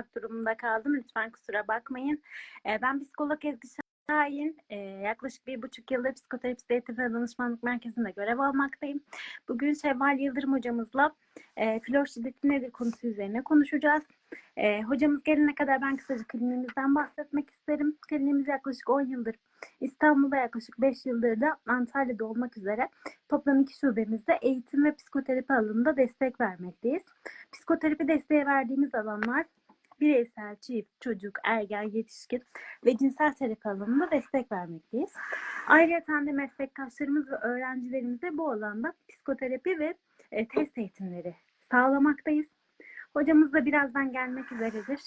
konuşmak durumunda kaldım. Lütfen kusura bakmayın. E, ben psikolog Ezgi Şahin. E, yaklaşık bir buçuk yıldır psikoterapi eğitim ve danışmanlık merkezinde görev almaktayım. Bugün Şevval Yıldırım hocamızla e, flör şiddeti nedir konusu üzerine konuşacağız. E, hocamız gelene kadar ben kısaca kliniğimizden bahsetmek isterim. Kliniğimiz yaklaşık 10 yıldır İstanbul'da yaklaşık 5 yıldır da Antalya'da olmak üzere toplam iki şubemizde eğitim ve psikoterapi alanında destek vermekteyiz. Psikoterapi desteği verdiğimiz alanlar bireysel, çift, çocuk, ergen, yetişkin ve cinsel terapi alanında destek vermekteyiz. Ayrıca de meslektaşlarımız ve öğrencilerimize bu alanda psikoterapi ve e, test eğitimleri sağlamaktayız. Hocamız da birazdan gelmek üzeredir.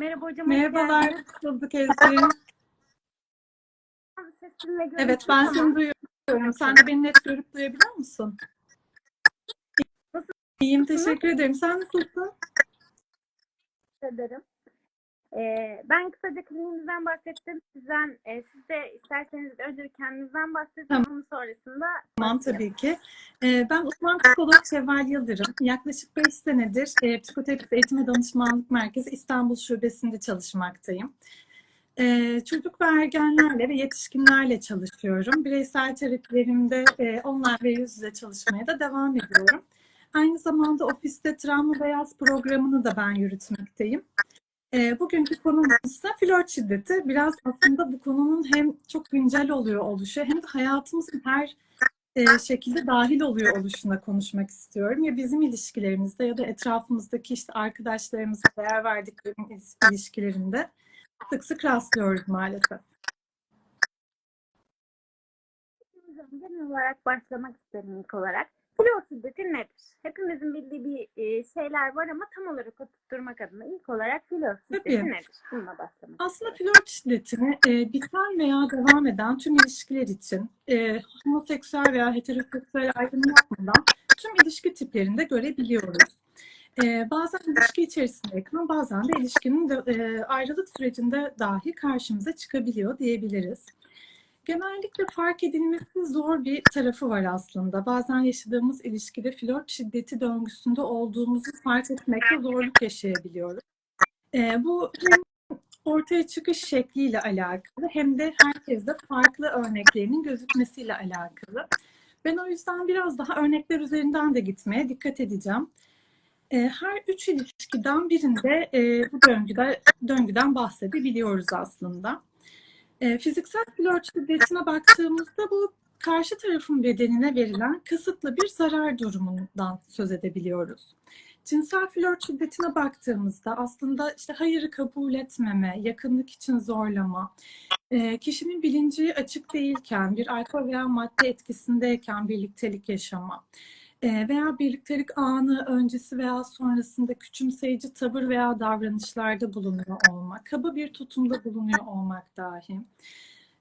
Merhaba hocam. Merhabalar, geldiniz. bulduk Ezgi. Sesim ve Evet, ben tamam. seni duyuyorum. Sen de beni net görüp duyabiliyor musun? İyiyim, teşekkür ederim. Sen nasılsın? Teşekkür ederim. Ee, ben kısaca kliniğimizden bahsettim. Sizden, e, siz de isterseniz önce kendinizden bahsedin. Tamam. Onun sonrasında Tamam tabii ki. Ee, ben uzman psikolog Şevval Yıldırım. Yaklaşık 5 senedir e, Psikoterapi Eğitim ve Danışmanlık Merkezi İstanbul Şubesi'nde çalışmaktayım. Ee, çocuk ve ergenlerle ve yetişkinlerle çalışıyorum. Bireysel terapilerimde e, online ve yüz yüze çalışmaya da devam ediyorum. Aynı zamanda ofiste travma beyaz programını da ben yürütmekteyim. E, bugünkü konumuz flört şiddeti. Biraz aslında bu konunun hem çok güncel oluyor oluşu hem de hayatımızın her e, şekilde dahil oluyor oluşuna konuşmak istiyorum. Ya bizim ilişkilerimizde ya da etrafımızdaki işte arkadaşlarımızla değer verdiklerimiz ilişkilerinde sık sık rastlıyoruz maalesef. Genel olarak başlamak isterim ilk olarak. Şiddeti nedir? Hepimizin bildiği bir e, şeyler var ama tam olarak oturtturmak adına ilk olarak flör şiddeti Tabii. nedir? Bununla başlamak Aslında flört şiddetini e, biten veya devam eden tüm ilişkiler için e, homoseksüel veya heteroseksüel ayrımı yapmadan tüm ilişki tiplerinde görebiliyoruz. E, bazen ilişki içerisindeyken bazen de ilişkinin de, e, ayrılık sürecinde dahi karşımıza çıkabiliyor diyebiliriz. Genellikle fark edilmesi zor bir tarafı var aslında. Bazen yaşadığımız ilişkide flört şiddeti döngüsünde olduğumuzu fark etmekte zorluk yaşayabiliyoruz. E, bu hem ortaya çıkış şekliyle alakalı hem de herkeste farklı örneklerinin gözükmesiyle alakalı. Ben o yüzden biraz daha örnekler üzerinden de gitmeye dikkat edeceğim. Ee, Her üç ilişkiden birinde e, bu döngüde, döngüden bahsedebiliyoruz aslında. Ee, Fiziksel flört şiddetine baktığımızda bu karşı tarafın bedenine verilen kısıtlı bir zarar durumundan söz edebiliyoruz. Cinsel flört şiddetine baktığımızda aslında işte hayırı kabul etmeme, yakınlık için zorlama, e, kişinin bilinci açık değilken, bir alkol veya madde etkisindeyken birliktelik yaşama e, veya birliktelik anı öncesi veya sonrasında küçümseyici tavır veya davranışlarda bulunuyor olmak, kaba bir tutumda bulunuyor olmak dahi.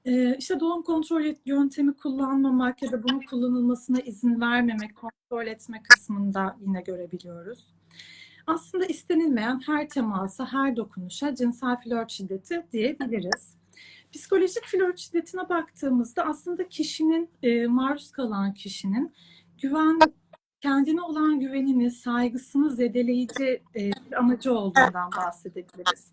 E, işte doğum kontrol yöntemi kullanmamak ya da bunun kullanılmasına izin vermemek, kontrol etme kısmında yine görebiliyoruz. Aslında istenilmeyen her temasa, her dokunuşa cinsel flört şiddeti diyebiliriz. Psikolojik flört şiddetine baktığımızda aslında kişinin, e, maruz kalan kişinin güven, kendine olan güvenini, saygısını zedeleyici e, bir amacı olduğundan bahsedebiliriz.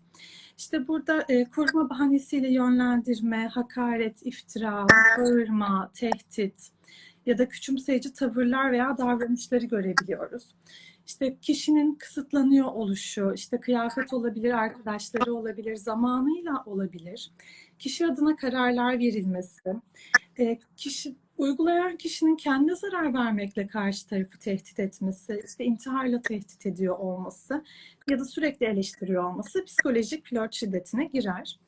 İşte burada e, koruma bahanesiyle yönlendirme, hakaret, iftira, bağırma, tehdit ya da küçümseyici tavırlar veya davranışları görebiliyoruz. İşte kişinin kısıtlanıyor oluşu, işte kıyafet olabilir, arkadaşları olabilir, zamanıyla olabilir. Kişi adına kararlar verilmesi, e, kişi uygulayan kişinin kendine zarar vermekle karşı tarafı tehdit etmesi, işte intiharla tehdit ediyor olması ya da sürekli eleştiriyor olması psikolojik flört şiddetine girer.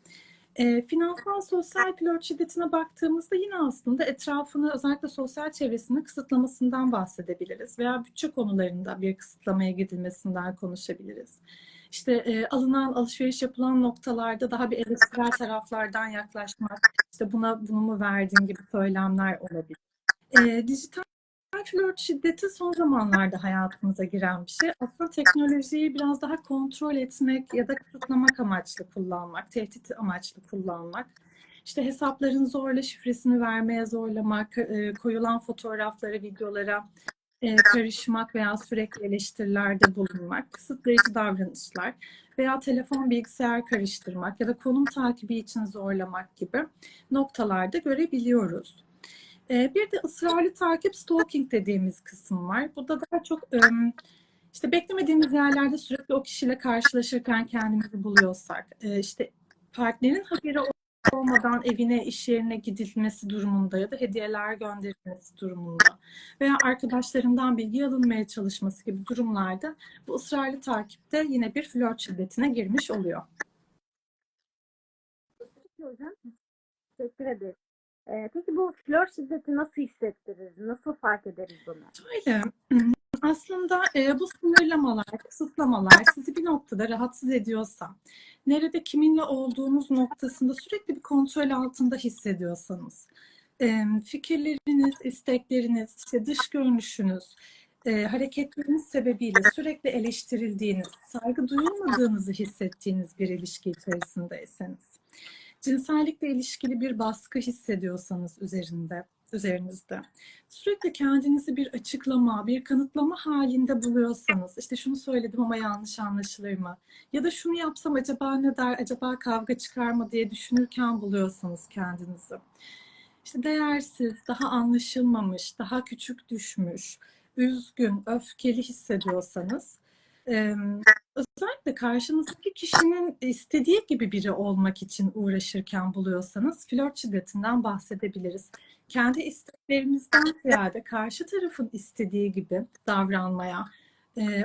E, finansal sosyal flört şiddetine baktığımızda yine aslında etrafını özellikle sosyal çevresini kısıtlamasından bahsedebiliriz veya bütçe konularında bir kısıtlamaya gidilmesinden konuşabiliriz. İşte e, alınan alışveriş yapılan noktalarda daha bir eleştirel taraflardan yaklaşmak, işte buna bunu mu verdin gibi söylemler olabilir. E, dijital flört şiddeti son zamanlarda hayatımıza giren bir şey. Aslında teknolojiyi biraz daha kontrol etmek ya da kısıtlamak amaçlı kullanmak, tehdit amaçlı kullanmak. İşte hesapların zorla şifresini vermeye zorlamak, e, koyulan fotoğraflara, videolara e, karışmak veya sürekli eleştirilerde bulunmak, kısıtlayıcı davranışlar veya telefon bilgisayar karıştırmak ya da konum takibi için zorlamak gibi noktalarda görebiliyoruz. Ee, Bir de ısrarlı takip stalking dediğimiz kısım var. Burada daha çok ım, işte beklemediğimiz yerlerde sürekli o kişiyle karşılaşırken kendimizi buluyorsak, e, işte partnerin haberi olmadan evine, iş yerine gidilmesi durumunda ya da hediyeler gönderilmesi durumunda veya arkadaşlarından bilgi alınmaya çalışması gibi durumlarda bu ısrarlı takipte yine bir flört şiddetine girmiş oluyor. Teşekkür ederim. Ee, peki bu flört şiddeti nasıl hissettiririz? Nasıl fark ederiz bunu? Şöyle, aslında e, bu sınırlamalar, kısıtlamalar sizi bir noktada rahatsız ediyorsa, nerede kiminle olduğunuz noktasında sürekli bir kontrol altında hissediyorsanız, e, fikirleriniz, istekleriniz, işte dış görünüşünüz, e, hareketleriniz sebebiyle sürekli eleştirildiğiniz, saygı duyulmadığınızı hissettiğiniz bir ilişki içerisindeyseniz, cinsellikle ilişkili bir baskı hissediyorsanız üzerinde, üzerinizde, sürekli kendinizi bir açıklama, bir kanıtlama halinde buluyorsanız, işte şunu söyledim ama yanlış anlaşılır mı? Ya da şunu yapsam acaba ne der, acaba kavga çıkar mı diye düşünürken buluyorsanız kendinizi. İşte değersiz, daha anlaşılmamış, daha küçük düşmüş, üzgün, öfkeli hissediyorsanız, özellikle karşınızdaki kişinin istediği gibi biri olmak için uğraşırken buluyorsanız flört şiddetinden bahsedebiliriz. Kendi isteklerinizden ziyade karşı tarafın istediği gibi davranmaya,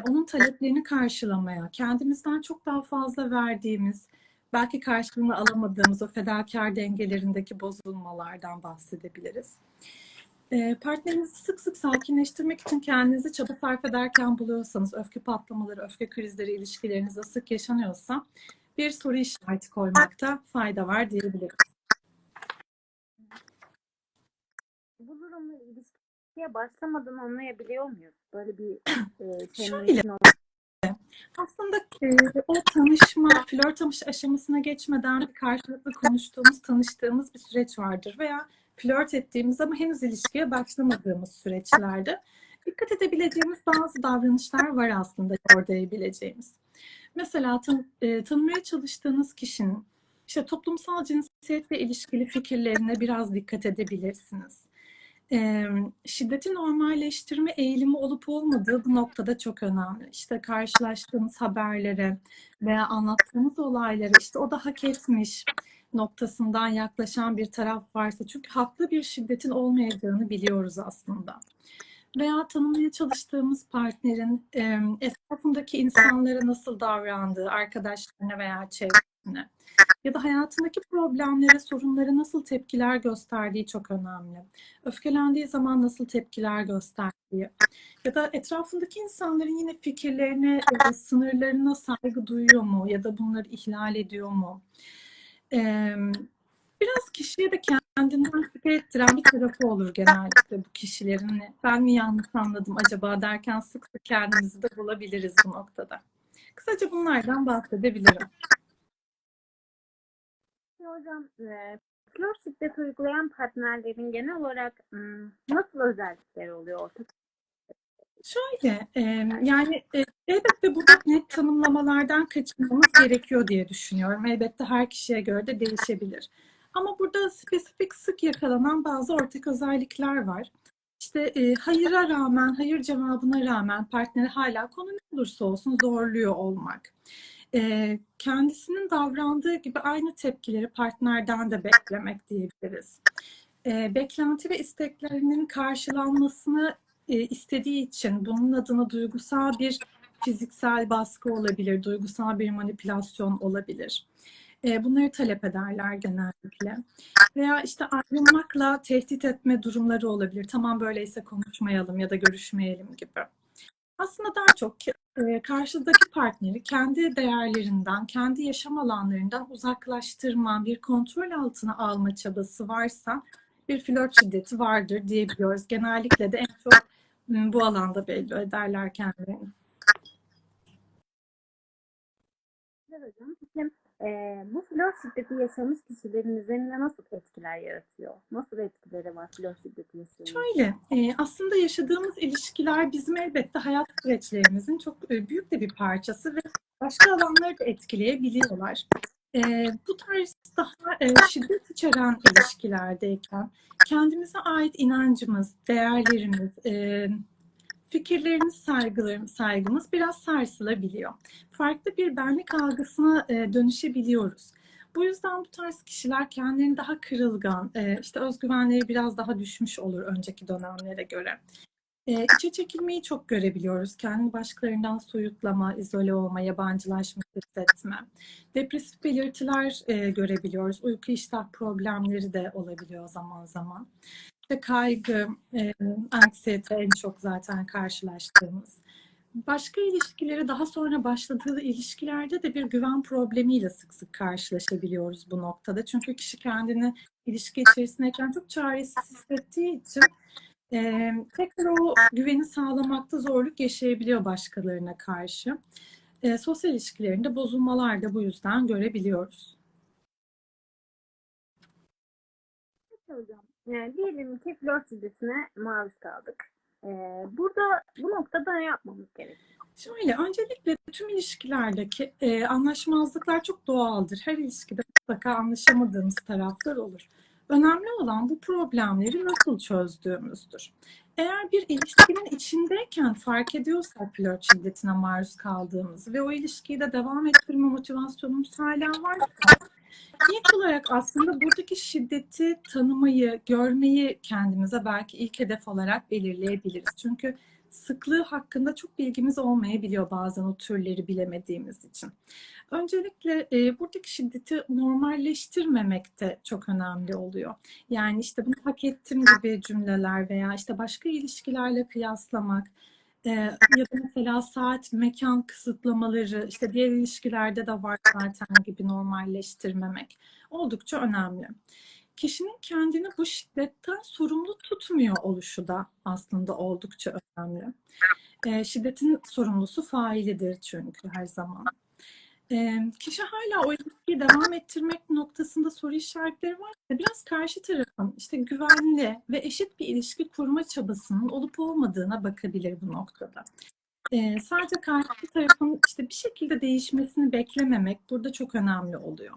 onun taleplerini karşılamaya, kendimizden çok daha fazla verdiğimiz, belki karşılığını alamadığımız o fedakar dengelerindeki bozulmalardan bahsedebiliriz. E, partnerinizi sık sık sakinleştirmek için kendinizi çaba sarf ederken buluyorsanız, öfke patlamaları, öfke krizleri ilişkilerinizde sık yaşanıyorsa bir soru işareti koymakta fayda var diyebiliriz. Bu durumla ilişkiye başlamadan anlayabiliyor muyuz? Böyle bir e, Şöyle. Aslında e, o tanışma, flört aşamasına geçmeden bir karşılıklı konuştuğumuz, tanıştığımız bir süreç vardır veya flört ettiğimiz ama henüz ilişkiye başlamadığımız süreçlerde dikkat edebileceğimiz bazı davranışlar var aslında yordayabileceğimiz. Mesela tan e, tanımaya çalıştığınız kişinin işte toplumsal cinsiyetle ilişkili fikirlerine biraz dikkat edebilirsiniz. E, şiddeti normalleştirme eğilimi olup olmadığı bu noktada çok önemli. İşte karşılaştığınız haberlere veya anlattığınız olaylara işte o da hak etmiş noktasından yaklaşan bir taraf varsa çünkü haklı bir şiddetin olmayacağını biliyoruz aslında. Veya tanımaya çalıştığımız partnerin e, etrafındaki insanlara nasıl davrandığı, arkadaşlarına veya çevresine ya da hayatındaki problemlere, sorunlara nasıl tepkiler gösterdiği çok önemli. Öfkelendiği zaman nasıl tepkiler gösterdiği ya da etrafındaki insanların yine fikirlerine, sınırlarına saygı duyuyor mu ya da bunları ihlal ediyor mu? Ee, biraz kişiye de kendinden şüphe ettiren bir tarafı olur genellikle bu kişilerin. Hani ben mi yanlış anladım acaba derken sık sık kendimizi de bulabiliriz bu noktada. Kısaca bunlardan bahsedebilirim. Hocam, e, flört şiddeti uygulayan partnerlerin genel olarak nasıl özellikleri oluyor ortak? Şöyle, e, yani e, elbette burada net tanımlamalardan kaçınmamız gerekiyor diye düşünüyorum. Elbette her kişiye göre de değişebilir. Ama burada spesifik sık yakalanan bazı ortak özellikler var. İşte e, hayıra rağmen, hayır cevabına rağmen partneri hala konu ne olursa olsun zorluyor olmak. E, kendisinin davrandığı gibi aynı tepkileri partnerden de beklemek diyebiliriz. E, beklenti ve isteklerinin karşılanmasını e, istediği için bunun adına duygusal bir fiziksel baskı olabilir, duygusal bir manipülasyon olabilir. E, bunları talep ederler genellikle. Veya işte ayrılmakla tehdit etme durumları olabilir. Tamam böyleyse konuşmayalım ya da görüşmeyelim gibi. Aslında daha çok e, karşıdaki partneri kendi değerlerinden, kendi yaşam alanlarından uzaklaştırma, bir kontrol altına alma çabası varsa bir flört şiddeti vardır diyebiliyoruz. Genellikle de en çok bu alanda belli ederler kendilerini. Hocam. Peki e, bu flört şiddeti yaşamış kişilerin üzerinde nasıl etkiler yaratıyor? Nasıl etkileri var flört şiddeti yaşayan? Şöyle, e, aslında yaşadığımız ilişkiler bizim elbette hayat süreçlerimizin çok e, büyük de bir parçası ve başka alanları da etkileyebiliyorlar. E, bu tarz daha e, şiddet içeren ilişkilerdeyken kendimize ait inancımız, değerlerimiz, e, fikirlerimiz, saygılarımız, saygımız biraz sarsılabiliyor. Farklı bir benlik algısına e, dönüşebiliyoruz. Bu yüzden bu tarz kişiler kendilerini daha kırılgan, e, işte özgüvenleri biraz daha düşmüş olur önceki dönemlere göre. E, içe çekilmeyi çok görebiliyoruz. Kendini başkalarından soyutlama, izole olma, yabancılaşmış hissetme. Depresif belirtiler e, görebiliyoruz. Uyku iştah problemleri de olabiliyor zaman zaman. İşte kaygı, e, anksiyete en çok zaten karşılaştığımız. Başka ilişkileri daha sonra başladığı ilişkilerde de bir güven problemiyle sık sık karşılaşabiliyoruz bu noktada. Çünkü kişi kendini ilişki içerisindeyken çok çaresiz hissettiği için e, tekrar o güveni sağlamakta zorluk yaşayabiliyor başkalarına karşı. E, sosyal ilişkilerinde bozulmalar da bu yüzden görebiliyoruz. Hocam. E, diyelim ki flört şiddetine maruz kaldık. E, burada bu noktada ne yapmamız gerekiyor? Şöyle, öncelikle tüm ilişkilerdeki e, anlaşmazlıklar çok doğaldır. Her ilişkide mutlaka anlaşamadığımız taraflar olur. Önemli olan bu problemleri nasıl çözdüğümüzdür. Eğer bir ilişkinin içindeyken fark ediyorsak flört şiddetine maruz kaldığımızı ve o ilişkiyi de devam ettirme motivasyonumuz hala varsa ilk olarak aslında buradaki şiddeti tanımayı, görmeyi kendimize belki ilk hedef olarak belirleyebiliriz. Çünkü sıklığı hakkında çok bilgimiz olmayabiliyor bazen o türleri bilemediğimiz için. Öncelikle e, buradaki şiddeti normalleştirmemek de çok önemli oluyor. Yani işte bunu hak ettim gibi cümleler veya işte başka ilişkilerle kıyaslamak e, ya da mesela saat, mekan kısıtlamaları işte diğer ilişkilerde de var zaten gibi normalleştirmemek oldukça önemli. Kişinin kendini bu şiddetten sorumlu tutmuyor oluşu da aslında oldukça önemli. E, şiddetin sorumlusu failidir çünkü her zaman. E, kişi hala o ilişkiyi devam ettirmek noktasında soru işaretleri varsa biraz karşı tarafın işte güvenli ve eşit bir ilişki kurma çabasının olup olmadığına bakabilir bu noktada. E, sadece karşı tarafın işte bir şekilde değişmesini beklememek burada çok önemli oluyor.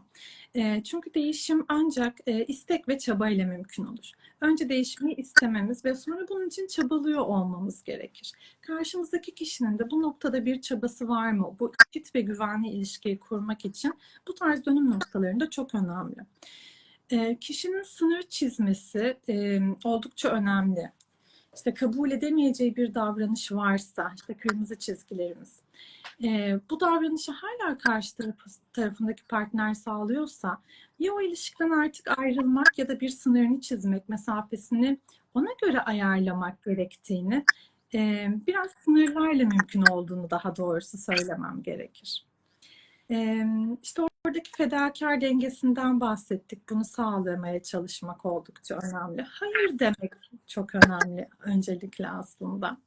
E, çünkü değişim ancak e, istek ve çabayla mümkün olur. Önce değişmeyi istememiz ve sonra bunun için çabalıyor olmamız gerekir. Karşımızdaki kişinin de bu noktada bir çabası var mı? Bu eşit ve güvenli ilişkiyi kurmak için bu tarz dönüm noktalarında çok önemli. E, kişinin sınır çizmesi e, oldukça önemli. İşte kabul edemeyeceği bir davranış varsa, işte kırmızı çizgilerimiz. E, bu davranışı hala karşı tarafı, tarafındaki partner sağlıyorsa ya o ilişkiden artık ayrılmak ya da bir sınırını çizmek, mesafesini ona göre ayarlamak gerektiğini, e, biraz sınırlarla mümkün olduğunu daha doğrusu söylemem gerekir. E, işte oradaki fedakar dengesinden bahsettik. Bunu sağlamaya çalışmak oldukça önemli. Hayır demek çok önemli öncelikle aslında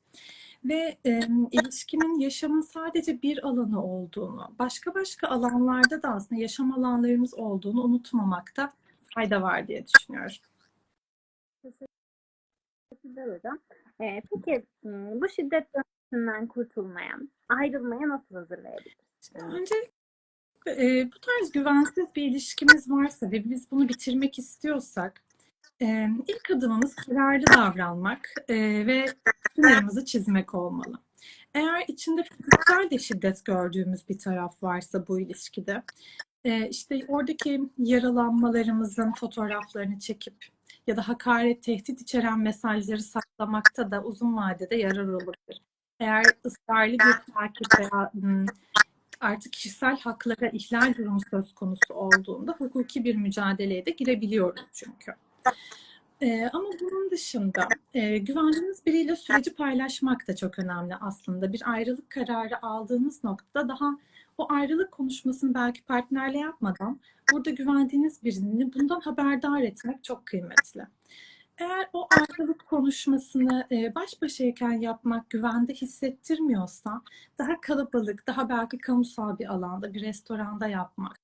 ve e, ilişkinin yaşamın sadece bir alanı olduğunu, başka başka alanlarda da aslında yaşam alanlarımız olduğunu unutmamakta fayda var diye düşünüyorum. Teşekkürler hocam. E, peki bu şiddet döngüsünden kurtulmaya, ayrılmaya nasıl hazırlayabiliriz? Öncelikle e, bu tarz güvensiz bir ilişkimiz varsa ve biz bunu bitirmek istiyorsak e, ilk adımımız kararlı davranmak e, ve sınırımızı çizmek olmalı. Eğer içinde fiziksel de şiddet gördüğümüz bir taraf varsa bu ilişkide, e, işte oradaki yaralanmalarımızın fotoğraflarını çekip ya da hakaret, tehdit içeren mesajları saklamakta da uzun vadede yarar olabilir. Eğer ısrarlı bir takip veya artık kişisel haklara ihlal durumu söz konusu olduğunda hukuki bir mücadeleye de girebiliyoruz çünkü. Ee, ama bunun dışında e, güvendiğiniz biriyle süreci paylaşmak da çok önemli aslında. Bir ayrılık kararı aldığınız noktada daha o ayrılık konuşmasını belki partnerle yapmadan burada güvendiğiniz birini bundan haberdar etmek çok kıymetli. Eğer o ayrılık konuşmasını e, baş başayken yapmak güvende hissettirmiyorsa daha kalabalık, daha belki kamusal bir alanda, bir restoranda yapmak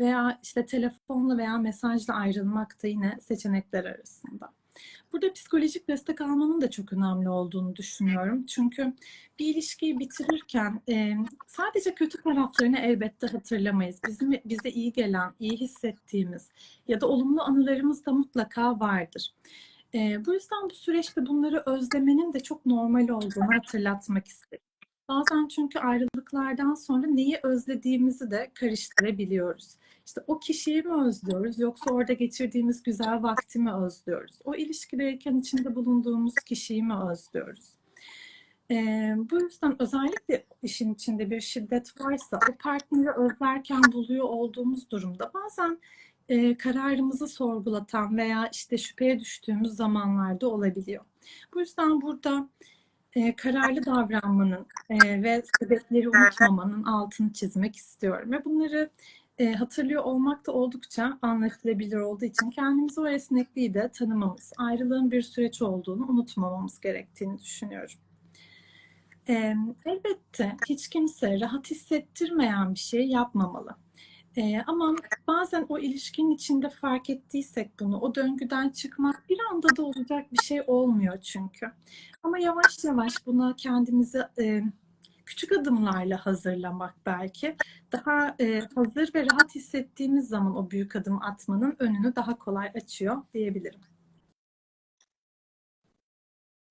veya işte telefonla veya mesajla ayrılmak da yine seçenekler arasında. Burada psikolojik destek almanın da çok önemli olduğunu düşünüyorum. Çünkü bir ilişkiyi bitirirken e, sadece kötü taraflarını elbette hatırlamayız. Bizim bize iyi gelen, iyi hissettiğimiz ya da olumlu anılarımız da mutlaka vardır. E, bu yüzden bu süreçte bunları özlemenin de çok normal olduğunu hatırlatmak istedim. Bazen çünkü ayrılıklardan sonra neyi özlediğimizi de karıştırabiliyoruz. İşte o kişiyi mi özlüyoruz yoksa orada geçirdiğimiz güzel vakti mi özlüyoruz? O ilişkideyken içinde bulunduğumuz kişiyi mi özlüyoruz? Ee, bu yüzden özellikle işin içinde bir şiddet varsa o partneri özlerken buluyor olduğumuz durumda bazen e, kararımızı sorgulatan veya işte şüpheye düştüğümüz zamanlarda olabiliyor. Bu yüzden burada e, kararlı davranmanın e, ve sebepleri unutmamanın altını çizmek istiyorum. Ve bunları e, hatırlıyor olmak da oldukça anlaşılabilir olduğu için kendimizi o esnekliği de tanımamız, ayrılığın bir süreç olduğunu unutmamamız gerektiğini düşünüyorum. E, elbette hiç kimse rahat hissettirmeyen bir şey yapmamalı. E, ama bazen o ilişkinin içinde fark ettiysek bunu, o döngüden çıkmak bir anda da olacak bir şey olmuyor çünkü. Ama yavaş yavaş buna kendimizi e, küçük adımlarla hazırlamak belki daha e, hazır ve rahat hissettiğimiz zaman o büyük adım atmanın önünü daha kolay açıyor diyebilirim.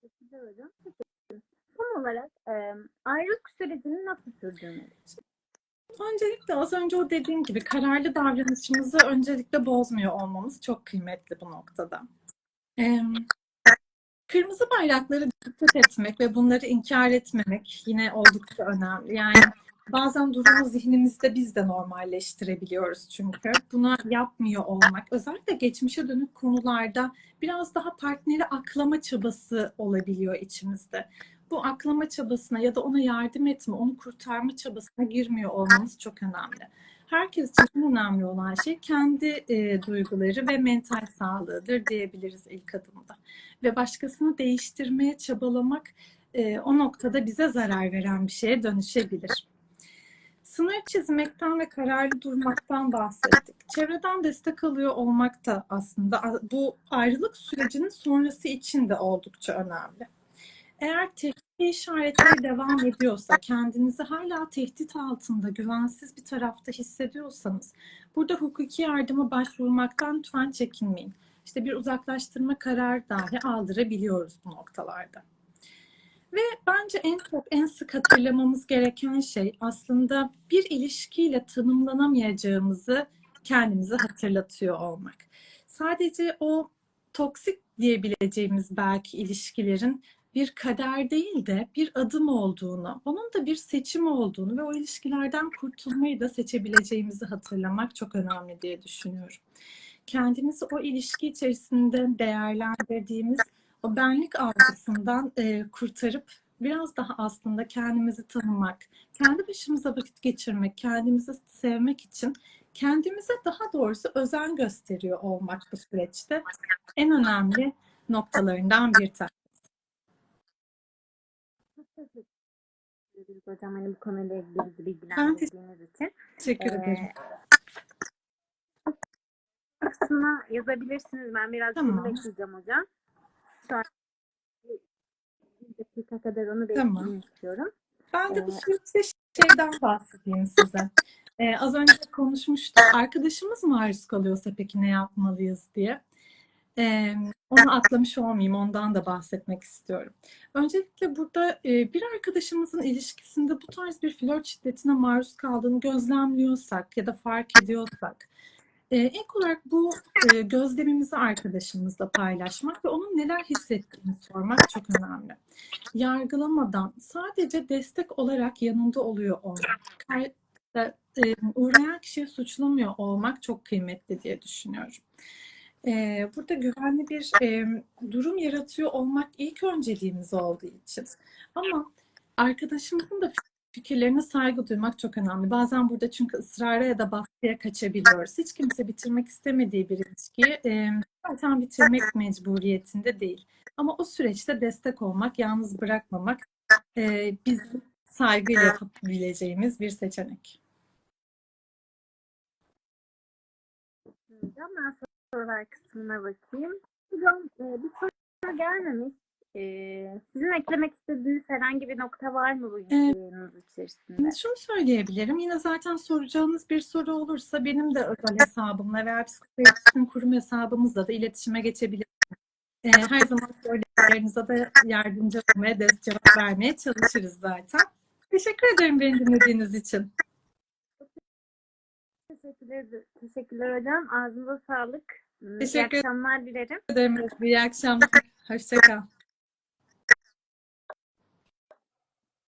Teşekkür ederim. Son olarak e, ayrılık sürecini nasıl sürdürmeliyiz? Öncelikle az önce o dediğim gibi kararlı davranışımızı öncelikle bozmuyor olmamız çok kıymetli bu noktada. Ee, kırmızı bayrakları dikkat etmek ve bunları inkar etmemek yine oldukça önemli. Yani bazen durumu zihnimizde biz de normalleştirebiliyoruz çünkü. Buna yapmıyor olmak, özellikle geçmişe dönük konularda biraz daha partneri aklama çabası olabiliyor içimizde bu aklama çabasına ya da ona yardım etme, onu kurtarma çabasına girmiyor olmamız çok önemli. Herkes için önemli olan şey kendi e, duyguları ve mental sağlığıdır diyebiliriz ilk adımda. Ve başkasını değiştirmeye çabalamak e, o noktada bize zarar veren bir şeye dönüşebilir. Sınır çizmekten ve kararlı durmaktan bahsettik. Çevreden destek alıyor olmak da aslında bu ayrılık sürecinin sonrası için de oldukça önemli. Eğer tehlike işaretleri devam ediyorsa, kendinizi hala tehdit altında, güvensiz bir tarafta hissediyorsanız, burada hukuki yardıma başvurmaktan lütfen çekinmeyin. İşte bir uzaklaştırma kararı dahi aldırabiliyoruz bu noktalarda. Ve bence en çok, en sık hatırlamamız gereken şey aslında bir ilişkiyle tanımlanamayacağımızı kendimize hatırlatıyor olmak. Sadece o toksik diyebileceğimiz belki ilişkilerin bir kader değil de bir adım olduğunu, onun da bir seçim olduğunu ve o ilişkilerden kurtulmayı da seçebileceğimizi hatırlamak çok önemli diye düşünüyorum. Kendimizi o ilişki içerisinde değerlendirdiğimiz o benlik algısından e, kurtarıp biraz daha aslında kendimizi tanımak, kendi başımıza vakit geçirmek, kendimizi sevmek için kendimize daha doğrusu özen gösteriyor olmak bu süreçte en önemli noktalarından bir tanesi. Teşekkür ederiz hocam hani bu konuyla ilgili bilgilendirdiğiniz için. Teşekkür ederim. Ee, kısmına yazabilirsiniz. Ben biraz Tamam. bekleyeceğim hocam. Şu an bir dakika kadar onu Tamam. beklemek istiyorum. Ben de bu süreçte şeyden bahsedeyim size. Ee, az önce konuşmuştuk. Arkadaşımız maruz kalıyorsa peki ne yapmalıyız diye. Ee, onu atlamış olmayayım. Ondan da bahsetmek istiyorum. Öncelikle burada bir arkadaşımızın ilişkisinde bu tarz bir flört şiddetine maruz kaldığını gözlemliyorsak ya da fark ediyorsak ilk olarak bu gözlemimizi arkadaşımızla paylaşmak ve onun neler hissettiğini sormak çok önemli. Yargılamadan sadece destek olarak yanında oluyor olmak, e, uğrayan kişiyi suçlamıyor olmak çok kıymetli diye düşünüyorum. Burada güvenli bir e, durum yaratıyor olmak ilk önceliğimiz olduğu için. Ama arkadaşımızın da fikirlerine saygı duymak çok önemli. Bazen burada çünkü ısrara ya da baskıya kaçabiliyoruz. Hiç kimse bitirmek istemediği bir ilişkiyi e, zaten bitirmek mecburiyetinde değil. Ama o süreçte destek olmak, yalnız bırakmamak e, bizim saygıyla yapabileceğimiz bir seçenek. Ben sorular kısmına bakayım. Hocam e, bir soru gelmemiş. E, sizin eklemek istediğiniz herhangi bir nokta var mı bu yayınınız içerisinde? Şunu söyleyebilirim. Yine zaten soracağınız bir soru olursa benim de özel hesabımla veya psikoterapistin kurum hesabımızla da iletişime geçebilirsiniz. Ee, her zaman söylediklerinize de yardımcı olmaya, dest cevap vermeye çalışırız zaten. Teşekkür ederim beni dinlediğiniz için. Teşekkürler, teşekkürler hocam. Ağzınıza sağlık. İyi Teşekkür akşamlar dilerim. ederim. İyi akşamlar. Hoşçakal.